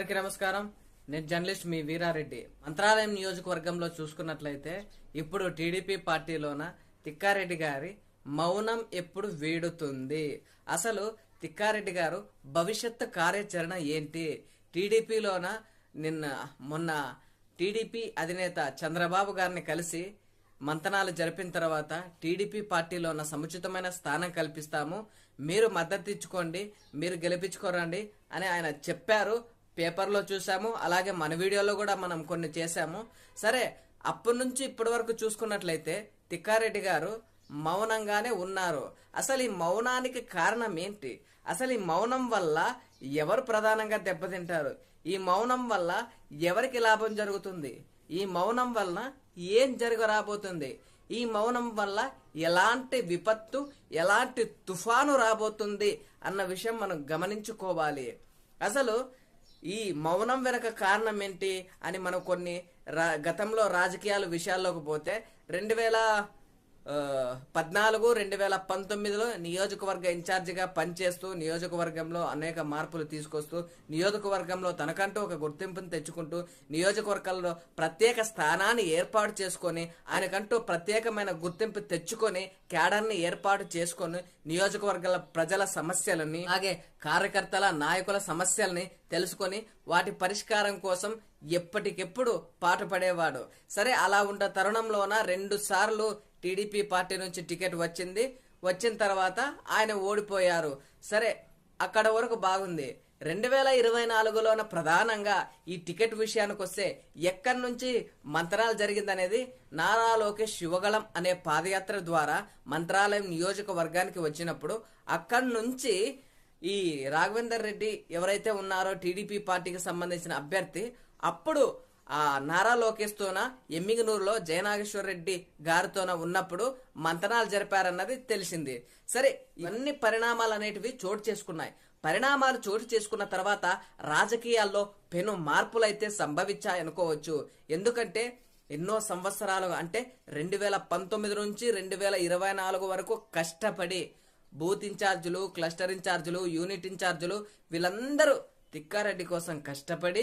అందరికీ నమస్కారం. నేను జర్నలిస్ట్ మీ వీరారెడ్డి. మంత్రాలయం నియోజకవర్గంలో చూసుకున్నట్లయితే ఇప్పుడు టీడీపీ పార్టీలోన తిక్కారెడ్డి గారి మౌనం ఎప్పుడు వీడుతుంది? అసలు తిక్కారెడ్డి గారు భవిష్యత్తు కార్యాచరణ ఏంటి? టీడీపీలోన నిన్న మొన్న టీడీపీ అధినేత చంద్రబాబు గారిని కలిసి మంతనాలు జరిపిన తర్వాత టీడీపీ పార్టీలో ఉన్న సముచితమైన స్థానం కల్పిస్తాము. మీరు మద్దతు ఇచ్చుకోండి మీరు గెలిపించుకోరండి అని ఆయన చెప్పారు. పేపర్లో చూసాము అలాగే మన వీడియోలో కూడా మనం కొన్ని చేశాము సరే అప్పటి నుంచి ఇప్పటి వరకు చూసుకున్నట్లయితే తిక్కారెడ్డి గారు మౌనంగానే ఉన్నారు. అసలు ఈ మౌనానికి కారణం ఏంటి? అసలు ఈ మౌనం వల్ల ఎవరు ప్రధానంగా దెబ్బతింటారు? ఈ మౌనం వల్ల ఎవరికి లాభం జరుగుతుంది? ఈ మౌనం వలన ఏం జరగరాబోతుంది? ఈ మౌనం వల్ల ఎలాంటి విపత్తు ఎలాంటి తుఫాను రాబోతుంది అన్న విషయం మనం గమనించుకోవాలి. అసలు ఈ మౌనం వెనక కారణం ఏంటి అని మనం కొన్ని రా- గతంలో రాజకీయాల విషయాల్లోకి పోతే రెండు వేల పద్నాలుగు రెండు వేల పంతొమ్మిదిలో నియోజకవర్గ ఇన్ఛార్జిగా పనిచేస్తూ నియోజకవర్గంలో అనేక మార్పులు తీసుకొస్తూ నియోజకవర్గంలో తనకంటూ ఒక గుర్తింపును తెచ్చుకుంటూ నియోజకవర్గంలో ప్రత్యేక స్థానాన్ని ఏర్పాటు చేసుకొని ఆయనకంటూ ప్రత్యేకమైన గుర్తింపు తెచ్చుకొని క్యాడర్ని ఏర్పాటు చేసుకొని నియోజకవర్గాల ప్రజల సమస్యలని అలాగే కార్యకర్తల నాయకుల సమస్యల్ని తెలుసుకొని వాటి పరిష్కారం కోసం ఎప్పటికెప్పుడు పాటుపడేవాడు. సరే అలా ఉన్న తరుణంలోన రెండు సార్లు టీడీపీ పార్టీ నుంచి టికెట్ వచ్చింది. వచ్చిన తర్వాత ఆయన ఓడిపోయారు. సరే అక్కడ వరకు బాగుంది. రెండు వేల ఇరవై నాలుగులోన ప్రధానంగా ఈ టికెట్ విషయానికి వస్తే ఎక్కడి నుంచి మంత్రాలు జరిగిందనేది నారా లోకేష్ శివగళం అనే పాదయాత్ర ద్వారా మంత్రాలయం నియోజకవర్గానికి వచ్చినప్పుడు అక్కడి నుంచి ఈ రాఘవేందర్ రెడ్డి ఎవరైతే ఉన్నారో టీడీపీ పార్టీకి సంబంధించిన అభ్యర్థి అప్పుడు ఆ నారా లోకేష్తోన ఎమ్మిగనూరులో జయనాగేశ్వర రెడ్డి గారితోన ఉన్నప్పుడు మంతనాలు జరిపారన్నది తెలిసింది. సరే ఇవన్నీ పరిణామాలు అనేటివి చోటు చేసుకున్నాయి. పరిణామాలు చోటు చేసుకున్న తర్వాత రాజకీయాల్లో పెను మార్పులైతే సంభవించాయనుకోవచ్చు ఎందుకంటే ఎన్నో సంవత్సరాలు అంటే రెండు వేల పంతొమ్మిది నుంచి రెండు వేల ఇరవై నాలుగు వరకు కష్టపడి బూత్ ఇన్ఛార్జీలు క్లస్టర్ ఇన్ఛార్జీలు యూనిట్ ఇన్ఛార్జీలు వీళ్ళందరూ తిక్కారెడ్డి కోసం కష్టపడి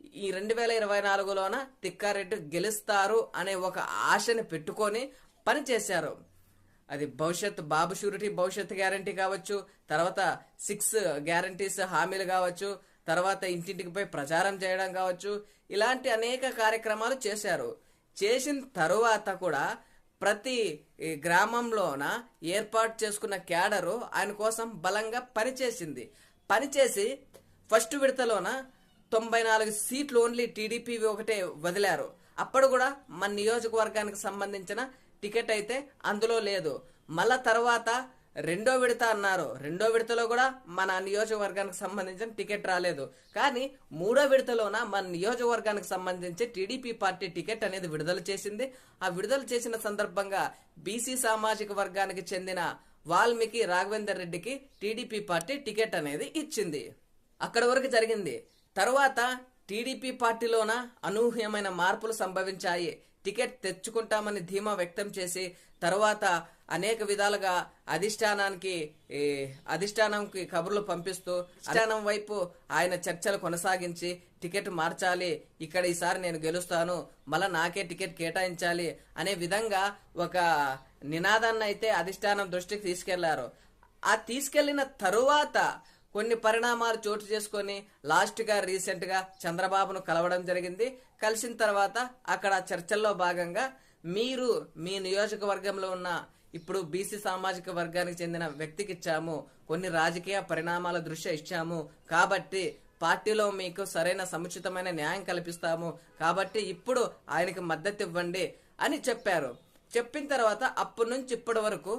ఈ రెండు వేల ఇరవై నాలుగులోన తిక్కారెడ్డి గెలుస్తారు అనే ఒక ఆశని పెట్టుకొని పనిచేశారు అది భవిష్యత్ బాబు షూరిటీ భవిష్యత్ గ్యారంటీ కావచ్చు తర్వాత సిక్స్ గ్యారంటీస్ హామీలు కావచ్చు తర్వాత ఇంటింటికి పోయి ప్రచారం చేయడం కావచ్చు ఇలాంటి అనేక కార్యక్రమాలు చేశారు. చేసిన తరువాత కూడా ప్రతి గ్రామంలోన ఏర్పాటు చేసుకున్న క్యాడరు ఆయన కోసం బలంగా పనిచేసింది. పనిచేసి ఫస్ట్ విడతలోన తొంభై నాలుగు సీట్లు ఓన్లీ టీడీపీ ఒకటే వదిలారు. అప్పుడు కూడా మన నియోజకవర్గానికి సంబంధించిన టికెట్ అయితే అందులో లేదు. మళ్ళా తర్వాత రెండో విడత అన్నారు. రెండో విడతలో కూడా మన నియోజకవర్గానికి సంబంధించిన టికెట్ రాలేదు. కానీ మూడో విడతలోన మన నియోజకవర్గానికి సంబంధించి టీడీపీ పార్టీ టికెట్ అనేది విడుదల చేసింది. ఆ విడుదల చేసిన సందర్భంగా బీసీ సామాజిక వర్గానికి చెందిన వాల్మీకి రాఘవేందర్ రెడ్డికి టీడీపీ పార్టీ టికెట్ అనేది ఇచ్చింది. అక్కడ వరకు జరిగింది. తరువాత టీడీపీ పార్టీలోన అనూహ్యమైన మార్పులు సంభవించాయి. టికెట్ తెచ్చుకుంటామని ధీమా వ్యక్తం చేసి తరువాత అనేక విధాలుగా అధిష్టానానికి అధిష్టానంకి కబుర్లు పంపిస్తూ అధిష్టానం వైపు ఆయన చర్చలు కొనసాగించి టికెట్ మార్చాలి ఇక్కడ ఈసారి నేను గెలుస్తాను మళ్ళా నాకే టికెట్ కేటాయించాలి అనే విధంగా ఒక నినాదాన్ని అయితే అధిష్టానం దృష్టికి తీసుకెళ్ళారు. ఆ తీసుకెళ్ళిన తరువాత కొన్ని పరిణామాలు చోటు చేసుకొని లాస్ట్గా రీసెంట్గా చంద్రబాబును కలవడం జరిగింది. కలిసిన తర్వాత అక్కడ చర్చల్లో భాగంగా మీరు మీ నియోజకవర్గంలో ఉన్న ఇప్పుడు బీసీ సామాజిక వర్గానికి చెందిన వ్యక్తికి ఇచ్చాము. కొన్ని రాజకీయ పరిణామాల దృష్ట్యా ఇచ్చాము. కాబట్టి పార్టీలో మీకు సరైన సముచితమైన న్యాయం కల్పిస్తాము. కాబట్టి ఇప్పుడు ఆయనకి మద్దతు ఇవ్వండి అని చెప్పారు. చెప్పిన తర్వాత అప్పటి నుంచి ఇప్పటి వరకు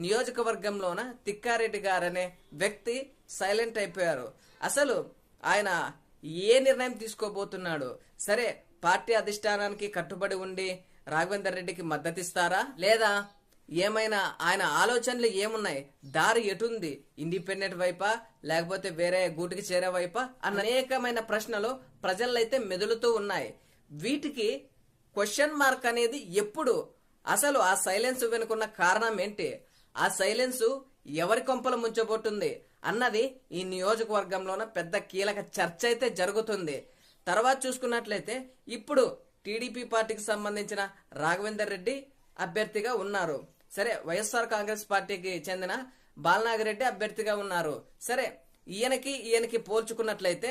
నియోజకవర్గంలోన తిక్కారెడ్డి గారనే వ్యక్తి సైలెంట్ అయిపోయారు. అసలు ఆయన ఏ నిర్ణయం తీసుకోబోతున్నాడు? సరే పార్టీ అధిష్టానానికి కట్టుబడి ఉండి రాఘవేందర్ రెడ్డికి మద్దతిస్తారా? లేదా ఏమైనా ఆయన ఆలోచనలు ఏమున్నాయి? దారి ఎటుంది? ఇండిపెండెంట్ వైపా? లేకపోతే వేరే గూటికి చేరే వైపా? అన్న అనేకమైన ప్రశ్నలు ప్రజలైతే మెదులుతూ ఉన్నాయి. వీటికి క్వశ్చన్ మార్క్ అనేది ఎప్పుడు? అసలు ఆ సైలెన్స్ వెనుకున్న కారణం ఏంటి? ఆ సైలెన్స్ ఎవరి కొంపలు ముంచబోతుంది అన్నది ఈ నియోజకవర్గంలోన పెద్ద కీలక చర్చ అయితే జరుగుతుంది. తర్వాత చూసుకున్నట్లయితే ఇప్పుడు టీడీపీ పార్టీకి సంబంధించిన రాఘవేందర్ రెడ్డి అభ్యర్థిగా ఉన్నారు. సరే వైఎస్ఆర్ కాంగ్రెస్ పార్టీకి చెందిన బాలనాగిరెడ్డి అభ్యర్థిగా ఉన్నారు. సరే ఈయనకి ఈయనకి పోల్చుకున్నట్లయితే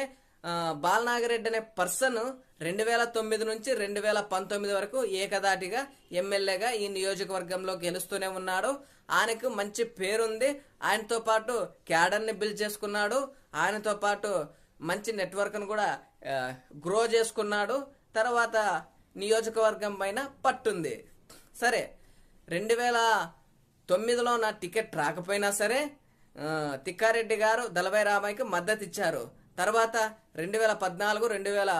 బాలనాగరెడ్డి అనే పర్సన్ రెండు వేల తొమ్మిది నుంచి రెండు వేల పంతొమ్మిది వరకు ఏకదాటిగా ఎమ్మెల్యేగా ఈ నియోజకవర్గంలో గెలుస్తూనే ఉన్నాడు. ఆయనకు మంచి పేరుంది. ఆయనతో పాటు క్యాడర్ని బిల్డ్ చేసుకున్నాడు. ఆయనతో పాటు మంచి నెట్వర్క్ను కూడా గ్రో చేసుకున్నాడు. తర్వాత నియోజకవర్గం పైన పట్టుంది. సరే రెండు వేల తొమ్మిదిలో నా టికెట్ రాకపోయినా సరే తిక్కారెడ్డి గారు దళబై రామయ్యకి మద్దతు ఇచ్చారు తర్వాత రెండు వేల పద్నాలుగు రెండు వేల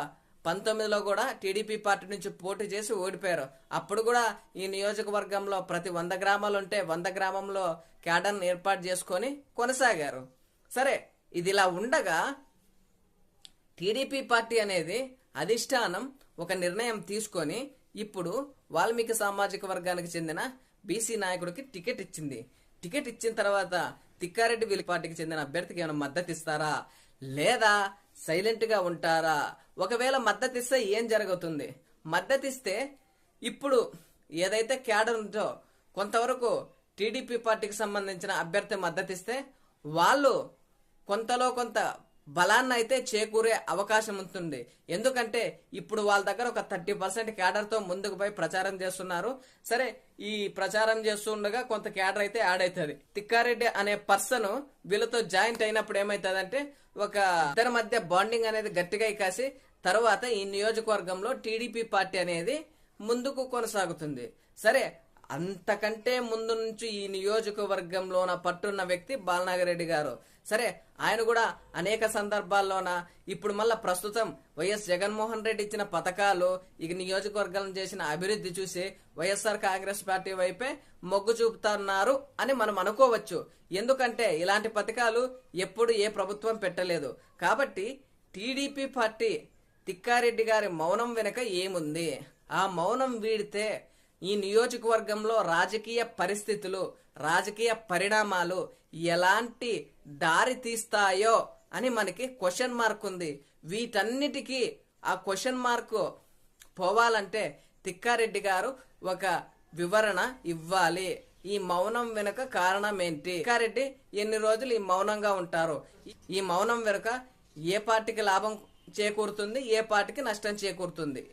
పంతొమ్మిదిలో కూడా టీడీపీ పార్టీ నుంచి పోటీ చేసి ఓడిపోయారు. అప్పుడు కూడా ఈ నియోజకవర్గంలో ప్రతి వంద గ్రామాలు ఉంటే వంద గ్రామంలో క్యాడర్ను ఏర్పాటు చేసుకొని కొనసాగారు. సరే ఇది ఇలా ఉండగా టీడీపీ పార్టీ అనేది అధిష్టానం ఒక నిర్ణయం తీసుకొని ఇప్పుడు వాల్మీకి సామాజిక వర్గానికి చెందిన బీసీ నాయకుడికి టికెట్ ఇచ్చింది. టికెట్ ఇచ్చిన తర్వాత తిక్కారెడ్డి వీళ్ళ పార్టీకి చెందిన అభ్యర్థికి ఏమైనా మద్దతు ఇస్తారా లేదా సైలెంట్గా ఉంటారా? ఒకవేళ మద్దతిస్తే ఏం జరుగుతుంది? మద్దతిస్తే ఇప్పుడు ఏదైతే క్యాడర్ ఉందో కొంతవరకు టీడీపీ పార్టీకి సంబంధించిన అభ్యర్థి మద్దతిస్తే వాళ్ళు కొంతలో కొంత బలాన్ని అయితే చేకూరే అవకాశం ఉంటుంది ఎందుకంటే ఇప్పుడు వాళ్ళ దగ్గర ఒక థర్టీ పర్సెంట్ క్యాడర్తో ముందుకు పోయి ప్రచారం చేస్తున్నారు. సరే ఈ ప్రచారం చేస్తుండగా కొంత క్యాడర్ అయితే యాడ్ అవుతుంది తిక్కారెడ్డి అనే పర్సన్ వీళ్ళతో జాయింట్ అయినప్పుడు ఏమవుతుందంటే ఒక ఇద్దరి మధ్య బాండింగ్ అనేది గట్టిగా కాసి తర్వాత ఈ నియోజకవర్గంలో టీడీపీ పార్టీ అనేది ముందుకు కొనసాగుతుంది. సరే అంతకంటే ముందు నుంచి ఈ నియోజకవర్గంలోన పట్టున్న వ్యక్తి బాలనాగరెడ్డి గారు. సరే ఆయన కూడా అనేక సందర్భాల్లోన? ఇప్పుడు మళ్ళా ప్రస్తుతం వైఎస్ జగన్మోహన్ రెడ్డి ఇచ్చిన పథకాలు ఈ నియోజకవర్గం చేసిన అభివృద్ధి చూసి వైఎస్ఆర్ కాంగ్రెస్ పార్టీ వైపే మొగ్గు చూపుతున్నారు అని మనం అనుకోవచ్చు. ఎందుకంటే ఇలాంటి పథకాలు ఎప్పుడు ఏ ప్రభుత్వం పెట్టలేదు. కాబట్టి టీడీపీ పార్టీ తిక్కారెడ్డి గారి మౌనం వెనుక ఏముంది? ఆ మౌనం వీడితే ఈ నియోజకవర్గంలో రాజకీయ పరిస్థితులు రాజకీయ పరిణామాలు ఎలాంటి దారి తీస్తాయో అని మనకి క్వశ్చన్ మార్క్ ఉంది. వీటన్నిటికీ ఆ క్వశ్చన్ మార్క్ పోవాలంటే తిక్కారెడ్డి గారు ఒక వివరణ ఇవ్వాలి. ఈ మౌనం వెనుక కారణం ఏంటి? తిక్కారెడ్డి ఎన్ని రోజులు ఈ మౌనంగా ఉంటారు? ఈ మౌనం వెనుక ఏ పార్టీకి లాభం చేకూరుతుంది? ఏ పార్టీకి నష్టం చేకూరుతుంది?